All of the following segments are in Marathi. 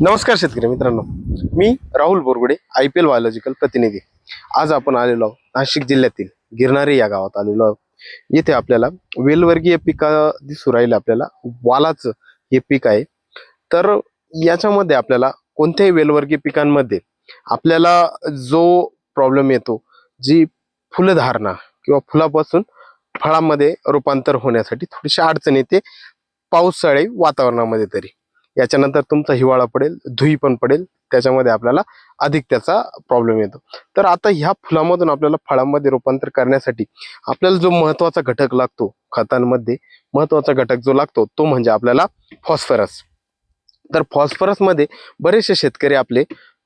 नमस्कार शेतकरी मित्रांनो. मी Rahul Borgude I P L biological प्रतिनिधी. आज आपण आलेलो आहोत नाशिक जिल्ह्यातील गिरणारे या गावात आलेलो आहोत. येथे आपल्याला वेलवर्गीय पिका दिसू राहिले आपल्याला. वालाचं हे पीक आहे. तर याच्यामध्ये आपल्याला कोणत्याही वेलवर्गीय पिकांमध्ये आपल्याला जो प्रॉब्लेम येतो जी फुलधारणा किंवा फुलापासून फळामध्ये रूपांतर होण्यासाठी थोडीशी अडचण येते पावसाळी वातावरणामध्ये तरी. याच्यानंतर तुमचा हिवाळा पडेल धुई पण पडेल त्याच्यामध्ये आपल्याला अधिक त्याचा प्रॉब्लेम येतो. तर आता ह्या फुलामधून आपल्याला फळांमध्ये रूपांतर करण्यासाठी आपल्याला जो महत्त्वाचा घटक लागतो खतांमध्ये महत्त्वाचा घटक जो लागतो तो म्हणजे आपल्याला फॉस्फरस. तर फॉस्फरसमध्ये बरेचसे शेतकरी आपले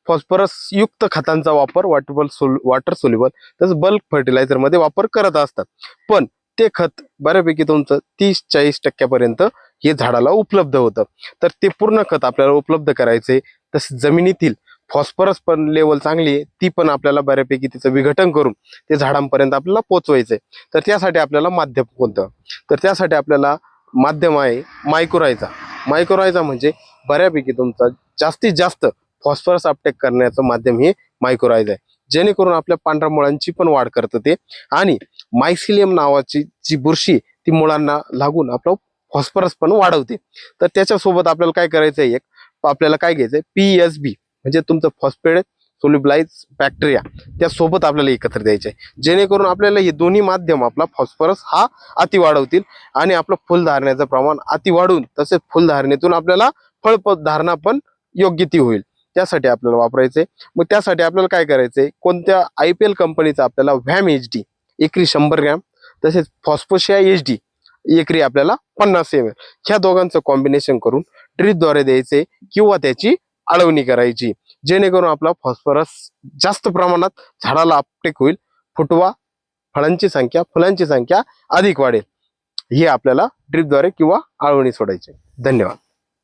फॉस्फरस युक्त खतांचा वापर वॉटरबल सोल वॉटर सोल्युबल तसंच बल्क फर्टिलायझरमध्ये वापर करत असतात. पण ते खत बऱ्यापैकी तुमचं तीस चाळीस टक्क्यापर्यंत हे झाडाला उपलब्ध होतं. तर ते पूर्ण खत आपल्याला उपलब्ध करायचे तसेच जमिनीतील फॉस्फरस पण लेवल चांगली आहे. ती पण आपल्याला बऱ्यापैकी तिचं विघटन करून ते झाडांपर्यंत आपल्याला पोचवायचंय. तर त्यासाठी आपल्याला माध्यम कोणतं? तर त्यासाठी आपल्याला माध्यम आहे मायक्रोरायचा मायक्रोरायचा म्हणजे बऱ्यापैकी तुमचा जास्तीत जास्त फॉस्फरस अपटेक करण्याचं माध्यम हे मायक्रोरायज आहे. जेणेकरून आपल्या पांढऱ्या मुळांची पण वाढ करतं ते. आणि मायसिलियम नावाची जी बुरशी ती मुळांना लागून आपलं फॉस्फरस पण वाढवते. तर त्याच्यासोबत आपल्याला काय करायचं आहे एक? आपल्याला काय घ्यायचं आहे पी एस बी म्हणजे तुमचं फॉस्फेड सोल्युब्लाइज बॅक्टेरिया त्यासोबत आपल्याला एकत्र द्यायचे आहे जेणेकरून आपल्याला हे दोन्ही माध्यम आपला फॉस्फरस हा अति वाढवतील आणि आपलं फुलधारण्याचं प्रमाण अति वाढून तसेच फुलधारणेतून आपल्याला फळ धारणा पण योग्य ती होईल. त्यासाठी आपल्याला वापरायचंय. मग त्यासाठी आपल्याला काय करायचंय? कोणत्या आय पी एल कंपनीचा आपल्याला व्हॅम एच डी एकरी शंभर ग्रॅम तसेच फॉस्फोशिया एच डी एकरी आपल्याला पन्नास एम एल ह्या दोघांचं कॉम्बिनेशन करून ड्रीपद्वारे द्यायचे किंवा त्याची आळवणी करायची. जेणेकरून आपला फॉस्फरस जास्त प्रमाणात झाडाला अपटेक होईल. फुटवा फळांची संख्या फुलांची संख्या अधिक वाढेल. हे आपल्याला ड्रीपद्वारे किंवा आळवणी सोडायचे. धन्यवाद.